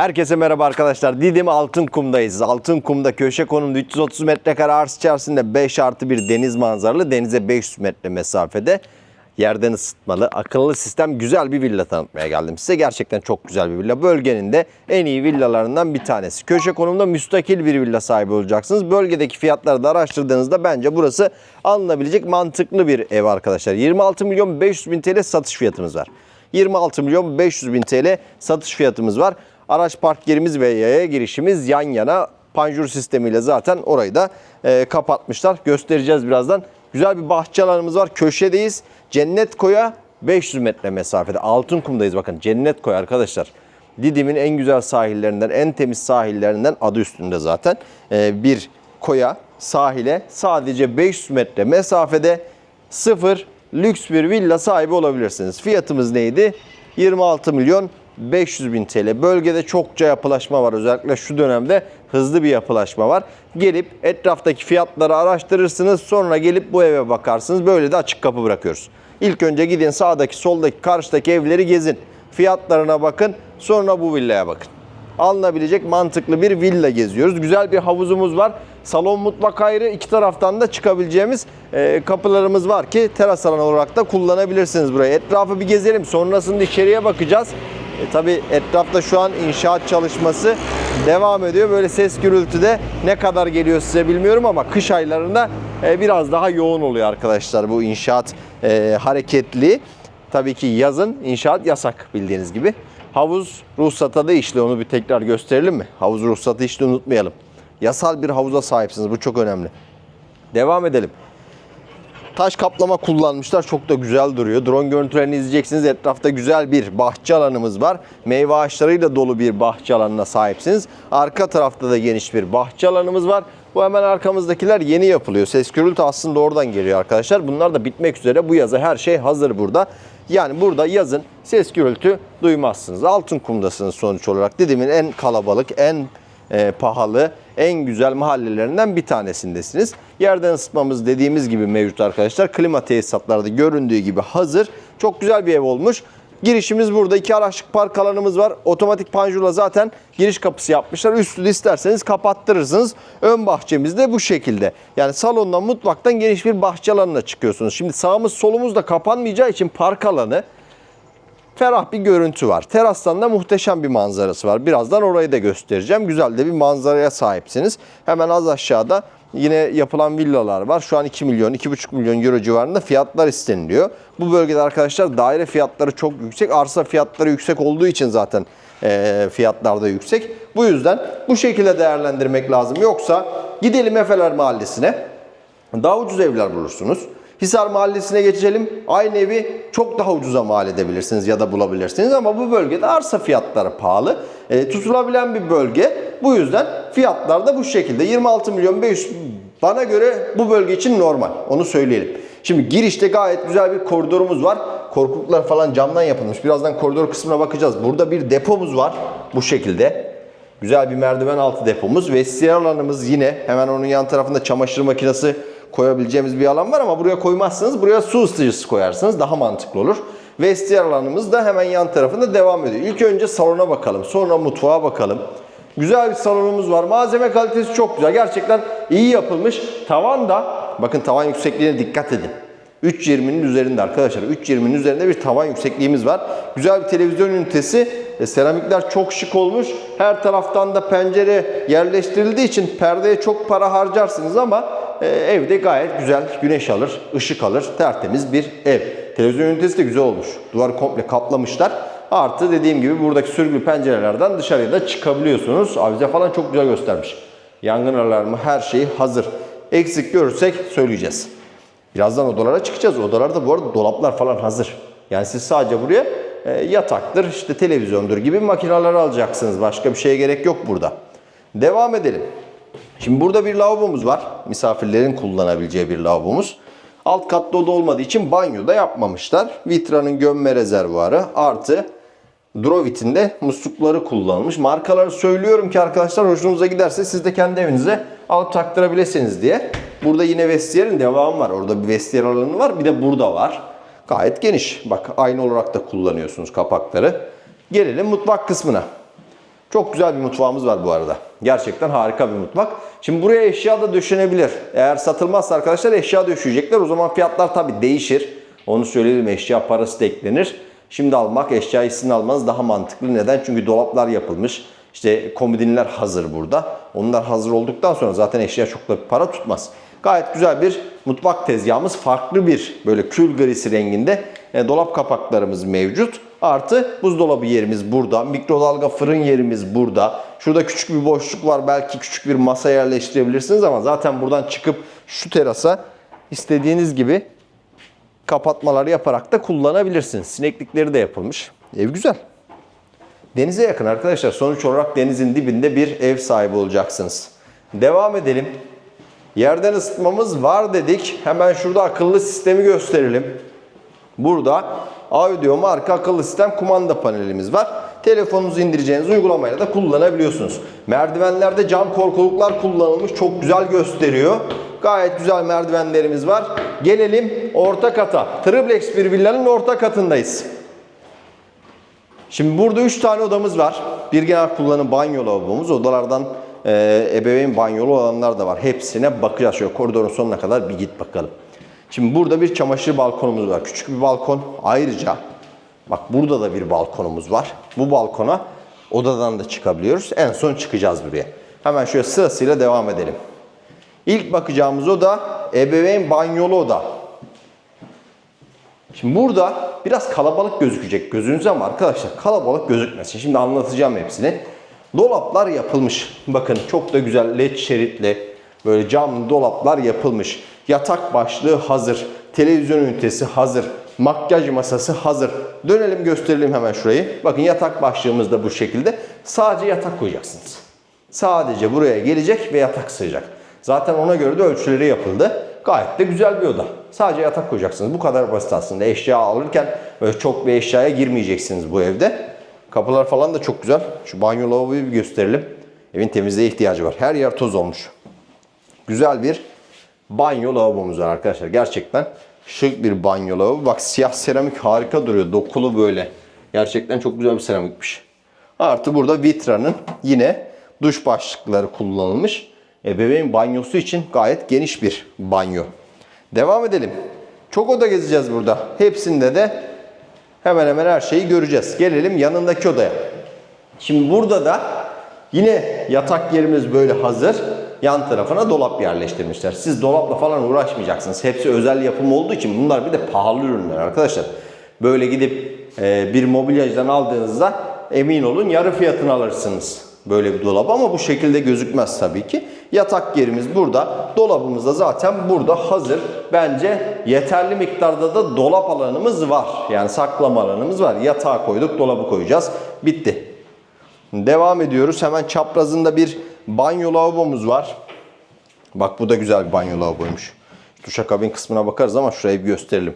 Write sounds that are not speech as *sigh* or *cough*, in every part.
Herkese merhaba arkadaşlar. Didim Altınkum'dayız. Altınkum'da köşe konumda 330 metrekare arsa içerisinde 5 artı bir deniz manzaralı. Denize 500 metre mesafede yerden ısıtmalı, akıllı sistem güzel bir villa tanıtmaya geldim size. Gerçekten çok güzel bir villa. Bölgenin de en iyi villalarından bir tanesi. Köşe konumda müstakil bir villa sahibi olacaksınız. Bölgedeki fiyatları da araştırdığınızda bence burası alınabilecek mantıklı bir ev arkadaşlar. 26 milyon 500 bin TL satış fiyatımız var. 26 milyon 500 bin TL satış fiyatımız var. Araç park yerimiz ve yaya girişimiz yan yana panjur sistemiyle zaten orayı da e, kapatmışlar. Göstereceğiz birazdan. Güzel bir bahçe alanımız var. Köşedeyiz. Cennet Koy'a 500 metre mesafede. Altınkum'dayız bakın. Cennet Koy arkadaşlar. Didim'in en güzel sahillerinden, en temiz sahillerinden adı üstünde zaten. E, bir koya, sahile sadece 500 metre mesafede sıfır lüks bir villa sahibi olabilirsiniz. Fiyatımız neydi? 26 milyon 500 bin TL. Bölgede çokça yapılaşma var. Özellikle şu dönemde hızlı bir yapılaşma var. Gelip etraftaki fiyatları araştırırsınız. Sonra gelip bu eve bakarsınız. Böyle de açık kapı bırakıyoruz. İlk önce gidin sağdaki, soldaki, karşıdaki evleri gezin. Fiyatlarına bakın. Sonra bu villaya bakın alınabilecek mantıklı bir villa geziyoruz. Güzel bir havuzumuz var. Salon mutfak ayrı. iki taraftan da çıkabileceğimiz e, kapılarımız var ki teras alanı olarak da kullanabilirsiniz burayı. Etrafı bir gezelim. Sonrasında içeriye bakacağız. E, tabii etrafta şu an inşaat çalışması devam ediyor. Böyle ses gürültü de ne kadar geliyor size bilmiyorum ama kış aylarında e, biraz daha yoğun oluyor arkadaşlar bu inşaat e, hareketli. Tabii ki yazın inşaat yasak bildiğiniz gibi. Havuz ruhsata da işli. Onu bir tekrar gösterelim mi? Havuz ruhsatı işli unutmayalım. Yasal bir havuza sahipsiniz. Bu çok önemli. Devam edelim. Taş kaplama kullanmışlar. Çok da güzel duruyor. Drone görüntülerini izleyeceksiniz. Etrafta güzel bir bahçe alanımız var. Meyve ağaçlarıyla dolu bir bahçe alanına sahipsiniz. Arka tarafta da geniş bir bahçe alanımız var. Bu hemen arkamızdakiler yeni yapılıyor. Ses gürültü aslında oradan geliyor arkadaşlar. Bunlar da bitmek üzere. Bu yaza her şey hazır burada. Yani burada yazın ses gürültü duymazsınız. Altın kumdasınız sonuç olarak. Didim'in en kalabalık, en e, pahalı, en güzel mahallelerinden bir tanesindesiniz. Yerden ısıtmamız dediğimiz gibi mevcut arkadaşlar. Klima tesisatlarda göründüğü gibi hazır. Çok güzel bir ev olmuş. Girişimiz burada. iki araçlık park alanımız var. Otomatik panjurla zaten giriş kapısı yapmışlar. Üstü de isterseniz kapattırırsınız. Ön bahçemiz de bu şekilde. Yani salondan mutfaktan geniş bir bahçe alanına çıkıyorsunuz. Şimdi sağımız solumuz da kapanmayacağı için park alanı ferah bir görüntü var. Terastan da muhteşem bir manzarası var. Birazdan orayı da göstereceğim. Güzel de bir manzaraya sahipsiniz. Hemen az aşağıda yine yapılan villalar var. Şu an 2 milyon, 2,5 milyon euro civarında fiyatlar isteniliyor. Bu bölgede arkadaşlar daire fiyatları çok yüksek. Arsa fiyatları yüksek olduğu için zaten e, fiyatlar da yüksek. Bu yüzden bu şekilde değerlendirmek lazım. Yoksa gidelim Efeler Mahallesi'ne. Daha ucuz evler bulursunuz. Hisar Mahallesi'ne geçelim. Aynı evi çok daha ucuza mal edebilirsiniz ya da bulabilirsiniz ama bu bölgede arsa fiyatları pahalı. E, tutulabilen bir bölge. Bu yüzden fiyatlar da bu şekilde. 26 milyon 500 bana göre bu bölge için normal. Onu söyleyelim. Şimdi girişte gayet güzel bir koridorumuz var. Korkuluklar falan camdan yapılmış. Birazdan koridor kısmına bakacağız. Burada bir depomuz var bu şekilde. Güzel bir merdiven altı depomuz. Vestiyer alanımız yine hemen onun yan tarafında çamaşır makinesi koyabileceğimiz bir alan var ama buraya koymazsanız buraya su ısıtıcısı koyarsınız daha mantıklı olur. Vestiyer alanımız da hemen yan tarafında devam ediyor. İlk önce salona bakalım sonra mutfağa bakalım. Güzel bir salonumuz var. Malzeme kalitesi çok güzel. Gerçekten iyi yapılmış. Tavan da bakın tavan yüksekliğine dikkat edin. 3.20'nin üzerinde arkadaşlar. 3.20'nin üzerinde bir tavan yüksekliğimiz var. Güzel bir televizyon ünitesi. E, seramikler çok şık olmuş. Her taraftan da pencere yerleştirildiği için perdeye çok para harcarsınız ama evde gayet güzel güneş alır, ışık alır. Tertemiz bir ev. Televizyon ünitesi de güzel olmuş. Duvarı komple kaplamışlar. Artı dediğim gibi buradaki sürgülü pencerelerden dışarıya da çıkabiliyorsunuz. Avize falan çok güzel göstermiş. Yangın alarmı her şeyi hazır. Eksik görürsek söyleyeceğiz. Birazdan odalara çıkacağız. Odalarda bu arada dolaplar falan hazır. Yani siz sadece buraya e, yataktır, işte televizyondur gibi makineler alacaksınız. Başka bir şeye gerek yok burada. Devam edelim. Şimdi burada bir lavabomuz var. Misafirlerin kullanabileceği bir lavabomuz. Alt katta oda olmadığı için banyoda yapmamışlar. Vitra'nın gömme rezervuarı artı Drovit'in de muslukları kullanılmış. Markaları söylüyorum ki arkadaşlar hoşunuza giderse siz de kendi evinize alıp taktırabilirsiniz diye. Burada yine vestiyerin devamı var. Orada bir vestiyer alanı var. Bir de burada var. Gayet geniş. Bak aynı olarak da kullanıyorsunuz kapakları. Gelelim mutfak kısmına. Çok güzel bir mutfağımız var bu arada. Gerçekten harika bir mutfak. Şimdi buraya eşya da döşenebilir. Eğer satılmazsa arkadaşlar eşya döşeyecekler. O zaman fiyatlar tabii değişir. Onu söyleyelim eşya parası da eklenir. Şimdi almak eşyayı sizin almanız daha mantıklı. Neden? Çünkü dolaplar yapılmış. İşte komodinler hazır burada. Onlar hazır olduktan sonra zaten eşya çok da para tutmaz. Gayet güzel bir mutfak tezgahımız. Farklı bir böyle kül grisi renginde dolap kapaklarımız mevcut. Artı buzdolabı yerimiz burada. Mikrodalga fırın yerimiz burada. Şurada küçük bir boşluk var. Belki küçük bir masa yerleştirebilirsiniz ama zaten buradan çıkıp şu terasa istediğiniz gibi kapatmalar yaparak da kullanabilirsiniz. Sineklikleri de yapılmış. Ev güzel. Denize yakın arkadaşlar. Sonuç olarak denizin dibinde bir ev sahibi olacaksınız. Devam edelim. Yerden ısıtmamız var dedik. Hemen şurada akıllı sistemi gösterelim. Burada audio marka akıllı sistem kumanda panelimiz var. Telefonunuzu indireceğiniz uygulamayla da kullanabiliyorsunuz. Merdivenlerde cam korkuluklar kullanılmış. Çok güzel gösteriyor. Gayet güzel merdivenlerimiz var. Gelelim orta kata. Triplex bir villanın orta katındayız. Şimdi burada 3 tane odamız var. Bir genel kullanım banyo lavabomuz. Odalardan e, ebeveyn banyolu olanlar da var. Hepsine bakacağız. Şöyle koridorun sonuna kadar bir git bakalım. Şimdi burada bir çamaşır balkonumuz var. Küçük bir balkon. Ayrıca bak burada da bir balkonumuz var. Bu balkona odadan da çıkabiliyoruz. En son çıkacağız buraya. Hemen şöyle sırasıyla devam edelim. İlk bakacağımız oda ebeveyn banyolu oda. Şimdi burada biraz kalabalık gözükecek gözünüze ama arkadaşlar kalabalık gözükmesin. Şimdi anlatacağım hepsini. Dolaplar yapılmış. Bakın çok da güzel led şeritli böyle cam dolaplar yapılmış. Yatak başlığı hazır. Televizyon ünitesi hazır. Makyaj masası hazır. Dönelim gösterelim hemen şurayı. Bakın yatak başlığımız da bu şekilde. Sadece yatak koyacaksınız. Sadece buraya gelecek ve yatak sığacak. Zaten ona göre de ölçüleri yapıldı. Gayet de güzel bir oda. Sadece yatak koyacaksınız. Bu kadar basit aslında. Eşya alırken böyle çok bir eşyaya girmeyeceksiniz bu evde. Kapılar falan da çok güzel. Şu banyo lavaboyu bir gösterelim. Evin temizliğe ihtiyacı var. Her yer toz olmuş. Güzel bir banyo lavabomuz var arkadaşlar. Gerçekten şık bir banyo lavabo. Bak siyah seramik harika duruyor. Dokulu böyle. Gerçekten çok güzel bir seramikmiş. Artı burada Vitra'nın yine duş başlıkları kullanılmış. Ebeveyn banyosu için gayet geniş bir banyo. Devam edelim. Çok oda gezeceğiz burada. Hepsinde de hemen hemen her şeyi göreceğiz. Gelelim yanındaki odaya. Şimdi burada da yine yatak yerimiz böyle hazır. Yan tarafına dolap yerleştirmişler. Siz dolapla falan uğraşmayacaksınız. Hepsi özel yapım olduğu için bunlar bir de pahalı ürünler arkadaşlar. Böyle gidip e, bir mobilyacıdan aldığınızda emin olun yarı fiyatını alırsınız böyle bir dolap ama bu şekilde gözükmez tabii ki. Yatak yerimiz burada. Dolabımız da zaten burada hazır. Bence yeterli miktarda da dolap alanımız var. Yani saklama alanımız var. Yatağı koyduk, dolabı koyacağız. Bitti. Devam ediyoruz. Hemen çaprazında bir banyo lavabomuz var. Bak bu da güzel bir banyo lavaboymuş. Duşakabin kısmına bakarız ama şurayı bir gösterelim.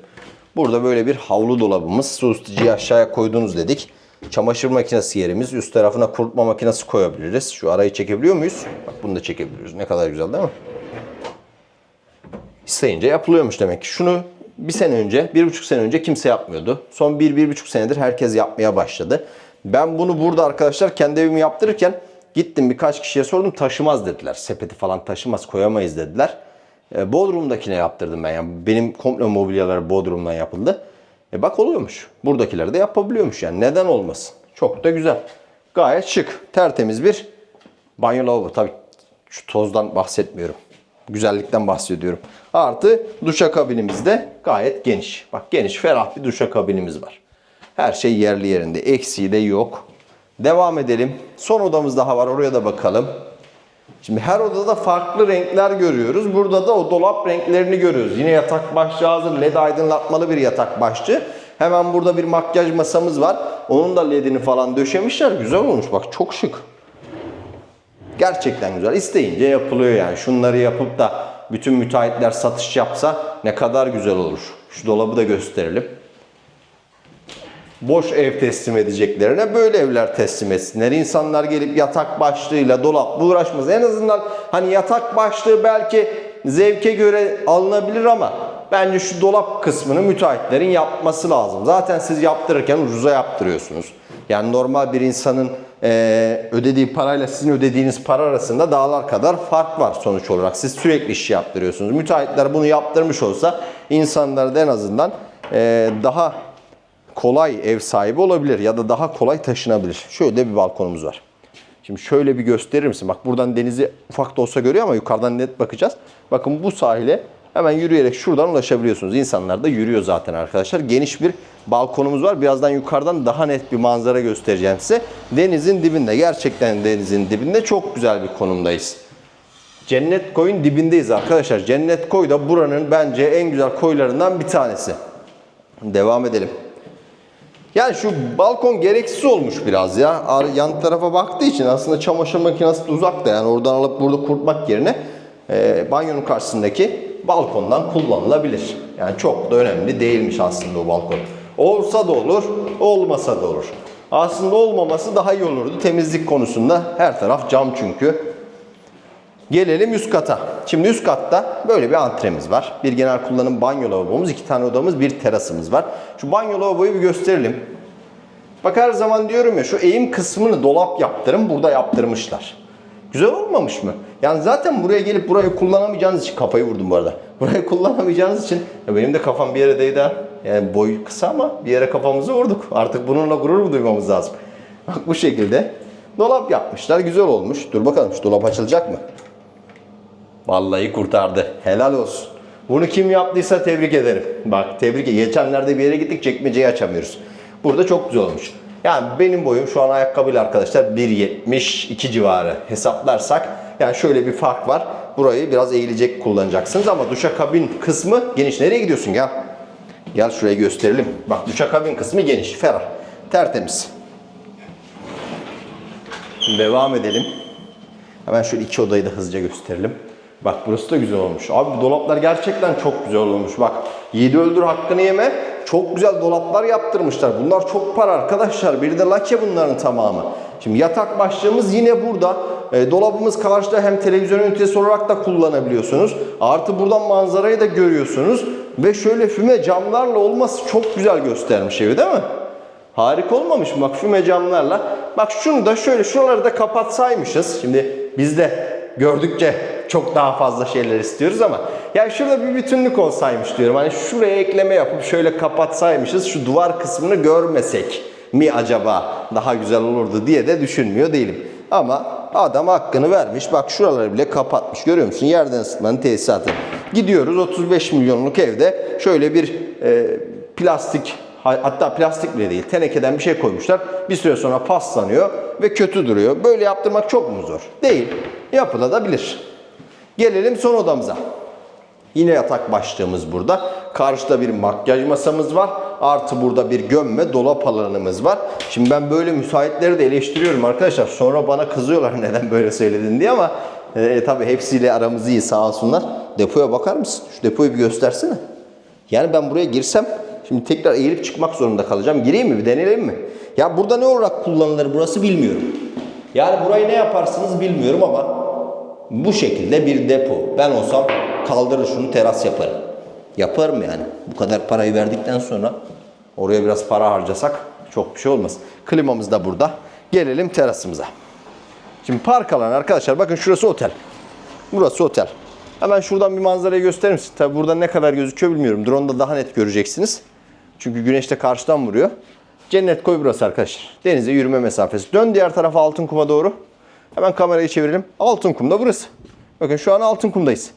Burada böyle bir havlu dolabımız. Su ısıtıcıyı aşağıya koydunuz dedik. Çamaşır makinesi yerimiz. Üst tarafına kurutma makinesi koyabiliriz. Şu arayı çekebiliyor muyuz? Bak bunu da çekebiliyoruz. Ne kadar güzel değil mi? İsteyince yapılıyormuş demek ki. Şunu bir sene önce, bir buçuk sene önce kimse yapmıyordu. Son bir, bir buçuk senedir herkes yapmaya başladı. Ben bunu burada arkadaşlar kendi evimi yaptırırken gittim birkaç kişiye sordum taşımaz dediler. Sepeti falan taşımaz koyamayız dediler. E, Bodrum'dakine yaptırdım ben. Yani benim komple mobilyalar Bodrum'dan yapıldı. E bak oluyormuş. Buradakiler de yapabiliyormuş yani. Neden olmasın? Çok da güzel. Gayet şık. Tertemiz bir banyo lavabo. Tabii şu tozdan bahsetmiyorum. Güzellikten bahsediyorum. Artı duşakabinimiz de gayet geniş. Bak geniş, ferah bir duşakabinimiz var. Her şey yerli yerinde. Eksiği de yok. Devam edelim. Son odamız daha var. Oraya da bakalım. Şimdi her odada farklı renkler görüyoruz. Burada da o dolap renklerini görüyoruz. Yine yatak başlığı hazır. LED aydınlatmalı bir yatak başlığı. Hemen burada bir makyaj masamız var. Onun da ledini falan döşemişler. Güzel olmuş bak çok şık. Gerçekten güzel. İsteyince yapılıyor yani. Şunları yapıp da bütün müteahhitler satış yapsa ne kadar güzel olur. Şu dolabı da gösterelim boş ev teslim edeceklerine böyle evler teslim etsinler. İnsanlar gelip yatak başlığıyla dolap uğraşmaz. En azından hani yatak başlığı belki zevke göre alınabilir ama bence şu dolap kısmını müteahhitlerin yapması lazım. Zaten siz yaptırırken ucuza yaptırıyorsunuz. Yani normal bir insanın e, ödediği parayla sizin ödediğiniz para arasında dağlar kadar fark var sonuç olarak. Siz sürekli iş yaptırıyorsunuz. Müteahhitler bunu yaptırmış olsa insanlar da en azından e, daha kolay ev sahibi olabilir ya da daha kolay taşınabilir. Şöyle bir balkonumuz var. Şimdi şöyle bir gösterir misin? Bak buradan denizi ufak da olsa görüyor ama yukarıdan net bakacağız. Bakın bu sahile hemen yürüyerek şuradan ulaşabiliyorsunuz. İnsanlar da yürüyor zaten arkadaşlar. Geniş bir balkonumuz var. Birazdan yukarıdan daha net bir manzara göstereceğim size. Denizin dibinde, gerçekten denizin dibinde çok güzel bir konumdayız. Cennet Koy'un dibindeyiz arkadaşlar. Cennet Koy da buranın bence en güzel koylarından bir tanesi. Devam edelim. Yani şu balkon gereksiz olmuş biraz ya. Yan tarafa baktığı için aslında çamaşır makinesi de uzakta. Yani oradan alıp burada kurutmak yerine e, banyonun karşısındaki balkondan kullanılabilir. Yani çok da önemli değilmiş aslında o balkon. Olsa da olur, olmasa da olur. Aslında olmaması daha iyi olurdu. Temizlik konusunda her taraf cam çünkü. Gelelim üst kata. Şimdi üst katta böyle bir antremiz var. Bir genel kullanım banyo lavabomuz, iki tane odamız, bir terasımız var. Şu banyo lavaboyu bir gösterelim. Bak her zaman diyorum ya şu eğim kısmını dolap yaptırın burada yaptırmışlar. Güzel olmamış mı? Yani zaten buraya gelip burayı kullanamayacağınız için kafayı vurdum bu arada. *laughs* Burayı kullanamayacağınız için ya benim de kafam bir yere değdi ha. Yani boy kısa ama bir yere kafamızı vurduk. *laughs* Artık bununla gurur mu duymamız lazım? Bak bu şekilde dolap yapmışlar. Güzel olmuş. Dur bakalım şu dolap açılacak mı? Vallahi kurtardı. Helal olsun. Bunu kim yaptıysa tebrik ederim. Bak tebrik. Geçenlerde bir yere gittik çekmeceyi açamıyoruz. Burada çok güzel olmuş. Yani benim boyum şu an ayakkabıyla arkadaşlar 1.72 civarı hesaplarsak yani şöyle bir fark var. Burayı biraz eğilecek kullanacaksınız ama duşakabin kısmı geniş. Nereye gidiyorsun gel? Gel şuraya gösterelim. Bak duşakabin kısmı geniş, ferah, tertemiz. Devam edelim. Hemen şöyle iki odayı da hızlıca gösterelim. Bak burası da güzel olmuş. Abi bu dolaplar gerçekten çok güzel olmuş. Bak yiğidi öldür hakkını yeme. Çok güzel dolaplar yaptırmışlar. Bunlar çok para arkadaşlar. Bir de lake bunların tamamı. Şimdi yatak başlığımız yine burada. E, dolabımız karşıda hem televizyon ünitesi olarak da kullanabiliyorsunuz. Artı buradan manzarayı da görüyorsunuz. Ve şöyle füme camlarla olması çok güzel göstermiş evi değil mi? Harika olmamış mı? Bak füme camlarla. Bak şunu da şöyle şuraları da kapatsaymışız. Şimdi biz de gördükçe çok daha fazla şeyler istiyoruz ama yani şurada bir bütünlük olsaymış diyorum. Hani şuraya ekleme yapıp şöyle kapatsaymışız şu duvar kısmını görmesek mi acaba daha güzel olurdu diye de düşünmüyor değilim. Ama adam hakkını vermiş. Bak şuraları bile kapatmış. Görüyor musun? Yerden ısıtmanın tesisatı. Gidiyoruz 35 milyonluk evde şöyle bir e, plastik hatta plastik bile değil tenekeden bir şey koymuşlar. Bir süre sonra paslanıyor ve kötü duruyor. Böyle yaptırmak çok mu zor? Değil. Yapılabilir. Gelelim son odamıza. Yine yatak başlığımız burada. Karşıda bir makyaj masamız var. Artı burada bir gömme dolap alanımız var. Şimdi ben böyle müsaitleri de eleştiriyorum arkadaşlar. Sonra bana kızıyorlar *laughs* neden böyle söyledin diye ama e, tabii hepsiyle aramız iyi sağ olsunlar. Depoya bakar mısın? Şu depoyu bir göstersene. Yani ben buraya girsem şimdi tekrar eğilip çıkmak zorunda kalacağım. Gireyim mi? Bir deneyelim mi? Ya burada ne olarak kullanılır burası bilmiyorum. Yani burayı ne yaparsınız bilmiyorum ama bu şekilde bir depo. Ben olsam kaldırır şunu teras yaparım. Yaparım yani. Bu kadar parayı verdikten sonra oraya biraz para harcasak çok bir şey olmaz. Klimamız da burada. Gelelim terasımıza. Şimdi park alanı arkadaşlar bakın şurası otel. Burası otel. Hemen şuradan bir manzarayı gösterir misin? Tabi burada ne kadar gözüküyor bilmiyorum. Drone'da daha net göreceksiniz. Çünkü güneş de karşıdan vuruyor. Cennet koy burası arkadaşlar. Denize yürüme mesafesi. Dön diğer tarafa altın kuma doğru. Hemen kamerayı çevirelim. Altın kumda burası. Bakın şu an altın kumdayız.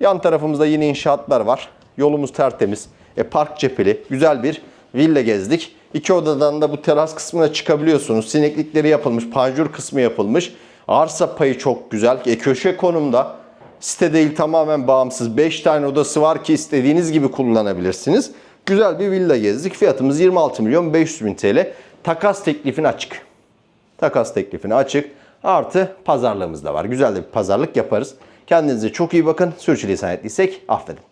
Yan tarafımızda yine inşaatlar var. Yolumuz tertemiz. E, park cepheli. Güzel bir villa gezdik. İki odadan da bu teras kısmına çıkabiliyorsunuz. Sineklikleri yapılmış. Panjur kısmı yapılmış. Arsa payı çok güzel. E, köşe konumda. Site değil tamamen bağımsız. 5 tane odası var ki istediğiniz gibi kullanabilirsiniz. Güzel bir villa gezdik. Fiyatımız 26 milyon 500 bin TL. Takas teklifine açık. Takas teklifine açık. Artı pazarlığımız da var. Güzel de bir pazarlık yaparız. Kendinize çok iyi bakın. Sürçülisan ettiysek affedin.